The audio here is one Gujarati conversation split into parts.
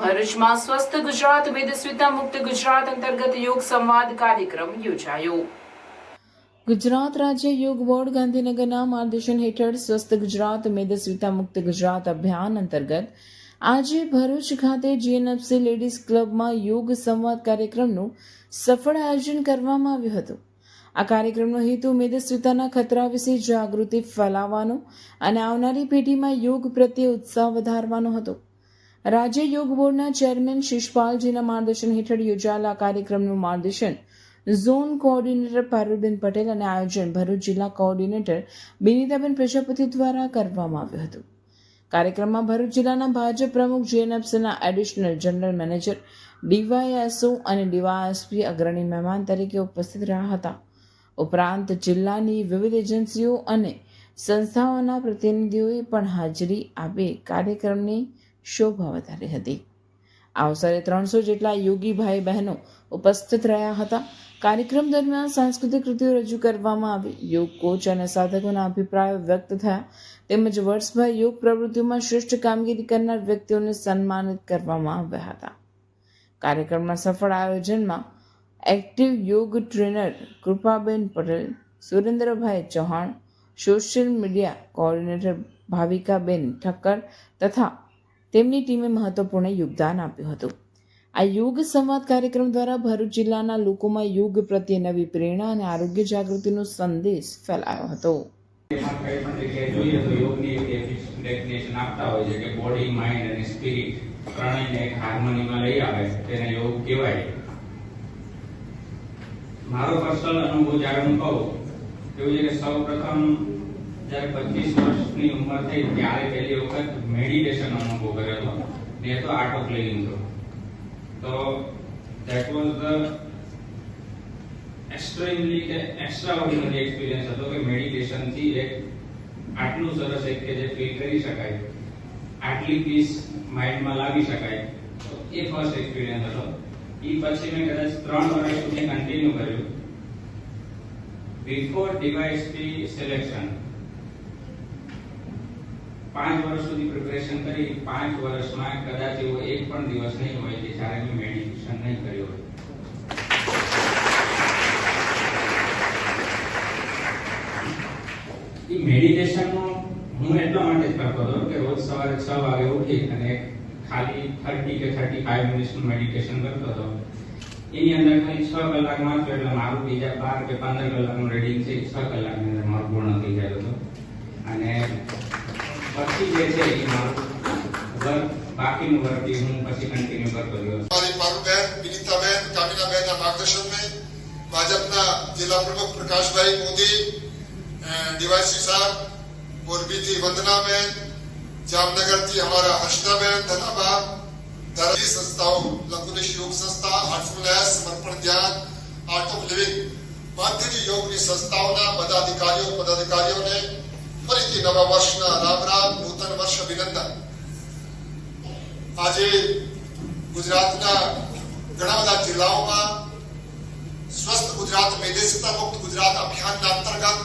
ભરૂચમાં સ્વસ્થ ગુજરાત મેદસ્વીતા મુક્ત ગુજરાત અંતર્ગત યોગ સંવાદ કાર્યક્રમ યોજાયો. ગુજરાત રાજ્ય યોગ બોર્ડ ગાંધીનગરના માર્ગદર્શન હેઠળ સ્વસ્થ ગુજરાત મેદસ્વીતા મુક્ત ગુજરાત અભિયાન અંતર્ગત આજે ભરૂચ ખાતે જીએનએફસી લેડીઝ ક્લબમાં યોગ સંવાદ કાર્યક્રમનું સફળ આયોજન કરવામાં આવ્યું હતું. આ કાર્યક્રમનો હેતુ મેદસ્વીતાના ખતરા વિશે જાગૃતિ ફેલાવવાનો અને આવનારી પેઢીમાં યોગ પ્રત્યે ઉત્સાહ વધારવાનો હતો. રાજ્ય યોગ બોર્ડના ચેરમેન શિષપાલજીના માર્ગદર્શન હેઠળ યોજાયેલા કાર્યક્રમનું માર્ગદર્શન ઝોન કોઓર્ડિનેટર પારુલબેન પટેલ અને આયોજન ભરૂચ જિલ્લા કોઓર્ડિનેટર બિનિતાબેન પ્રજાપતિ દ્વારા કરવામાં આવ્યું હતું. કાર્યક્રમમાં ભરૂચ જિલ્લાના ભાજપ પ્રમુખ જીએનએફસીના એડિશનલ જનરલ મેનેજર ડીવાયએસઓ અને ડીવાયએસપી અગ્રણી મહેમાન તરીકે ઉપસ્થિત રહ્યા હતા. ઉપરાંત જિલ્લાની વિવિધ એજન્સીઓ અને સંસ્થાઓના પ્રતિનિધિઓએ પણ હાજરી આપી કાર્યક્રમની શોભા વધારી હતી. આ અવસરે ત્રણસો જેટલા યોગી ભાઈ બહેનો ઉપસ્થિત રહ્યા હતા. કાર્યક્રમ દરમિયાન સાંસ્કૃતિક કૃતિઓ રજૂ કરવામાં આવી. યોગ કોચ અને સાધકોના અભિપ્રાયો વ્યક્ત થયા. તેમજ વર્ષભર યોગ પ્રવૃત્તિઓમાં શ્રેષ્ઠ કામગીરી કરનાર વ્યક્તિઓને સન્માનિત કરવામાં આવ્યા હતા. કાર્યક્રમના સફળ આયોજનમાં એક્ટિવ યોગ trainer Krupaben Patel Surendrabhai Chauhan social media coordinator Bhavikaben Thakkar તથા તેમની ટીમે મહત્વપૂર્ણ યોગદાન આપ્યું હતું. આ યોગ સંવાદ કાર્યક્રમ દ્વારા ભરૂચ જિલ્લાના લોકોમાં યોગ પ્રત્યે નવી પ્રેરણા અને આરોગ્ય જાગૃતિનો સંદેશ ફેલાયો હતો. એક ડેફિનેશન લઈ આવે, તેને યોગ કહેવાય. મારો પર્સનલ અનુભવ જ્યારે હું કહું, એવું છે કે સૌ પ્રથમ જ્યારે પચીસ વર્ષની ઉંમર થઈ ત્યારે પહેલી વખત મેડિટેશન અનુભવ કર્યો હતો. ને તો આર્ટ ઓફ લિવિંગ હતો તો દેટ વોઝ ધ એક્સ્ટ્રીમલી કે એક્સ્ટ્રા ઓર્ડિનરી એક્સપિરિયન્સ હતો કે મેડિટેશનથી એક આટલું સરસ એક કે જે ફીલ કરી શકાય, આટલી પીસ માઇન્ડમાં લાવી શકાય. તો એ ફર્સ્ટ એક્સપિરિયન્સ હતો. એ પછી મેં કદાચ ત્રણ વર્ષ સુધી કન્ટિન્યુ કર્યું બિફોર ડીવાયએસપી સિલેક્શન પાંચ વર્ષ સુધી પ્રિપરેશન કરી પાંચ વર્ષમાં કદાચ એવો એક પણ દિવસ નહીં હોય કે જ્યારે મેં મેડિટેશન નહીં કર્યું હોય એ મેડિટેશનનો હું એટલા માટે જ કરતો હતો કે રોજ સવારે છ વાગે ઉઠી અને ખાલી થર્ટી કે થર્ટી ફાઈવ મિનિટ્સનું મેડિટેશન કરતો હતો. એની અંદર ખાલી છ કલાકમાં વાંચ્યો એટલે મારું બીજા બાર કે પંદર કલાકનું રેડિંગ છે છ કલાકની અંદર મારું પૂર્ણ થઈ ગયો હતો અને પછી જે છે એ મારું વર્ક બાકીનું વર્ક એ હું પછી કન્ટિન્યુ કરતો રહ્યો મારી પારુબેન વિનીતાબેન કામિનાબેનના માર્ગદર્શનમાં ભાજપના જિલ્લા પ્રમુખ પ્રકાશભાઈ મોદી ડીવાયસી સાહેબ, મોરબીથી વંદનાબેન જામનગરથી અમારા હર્ષદાબેન ધનાબા ધરાવી સંસ્થાઓ લઘુનિશ યોગ સંસ્થા હાર્ટફુલ સમર્પણ ધ્યાન આર્ટ ઓફ લિવિંગ માધ્યની યોગની સંસ્થાઓના બધા અધિકારીઓ પદાધિકારીઓને ફરીથી નવા વર્ષના રામ રામ, નૂતન વર્ષ અભિનંદન. આજે ગુજરાતના ઘણા બધા જિલ્લાઓમાં સ્વસ્થ ગુજરાત મેદેશતા મુક્ત ગુજરાત અભિયાનના અંતર્ગત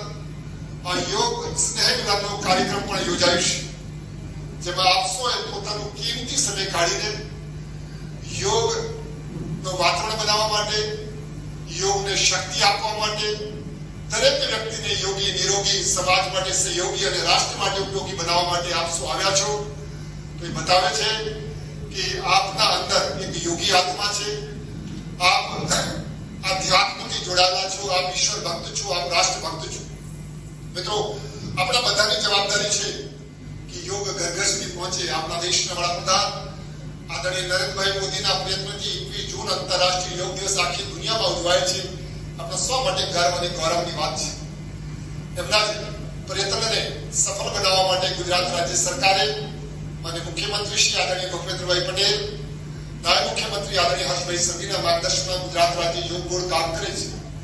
આ યોગ સ્નેહ કાર્યક્રમ પણ યોજાયું છે. જેમાં આપ સૌએ પોતાનું કિંમતી સમય કાઢીને યોગનું વાતાવરણ બનાવવા માટે યોગને શક્તિ આપવા માટે દરેક વ્યક્તિને યોગી નિરોગી સમાજ માટે સહયોગી અને રાષ્ટ્ર માટે ઉપયોગી બનાવવા માટે આપ સૌ આવ્યા છો તો એ બતાવે છે કે આપના અંદર એક યોગી આત્મા છે આપ આધ્યાત્મથી જોડાયેલા છો આપ ઈશ્વર ભક્ત છો આપ રાષ્ટ્ર ભક્ત છો મિત્રો આપણા બધાની જવાબદારી છે કે યોગ ઘર ઘર સુધી પહોંચે આપણા દેશના વડાપ્રધાન આદરણીય નરેન્દ્રભાઈ મોદીના પ્રયત્નથી એકવીસ જૂન આંતરરાષ્ટ્રીય યોગ દિવસ આખી દુનિયામાં ઉજવાય છે. આપણા સૌ માટે ગર્વ અને ગૌરવની વાત છે. એમના પ્રયત્નને સફળ બનાવવા માટે ગુજરાત રાજ્ય સરકારે અને મુખ્યમંત્રી શ્રી આદરણીય ભૂપેન્દ્રભાઈ પટેલ, નાયબ મુખ્યમંત્રી આદરણીય હર્ષભાઈ સંઘવીના માર્ગદર્શનમાં ગુજરાત રાજ્ય યોગ બોર્ડ કામ કરે છે.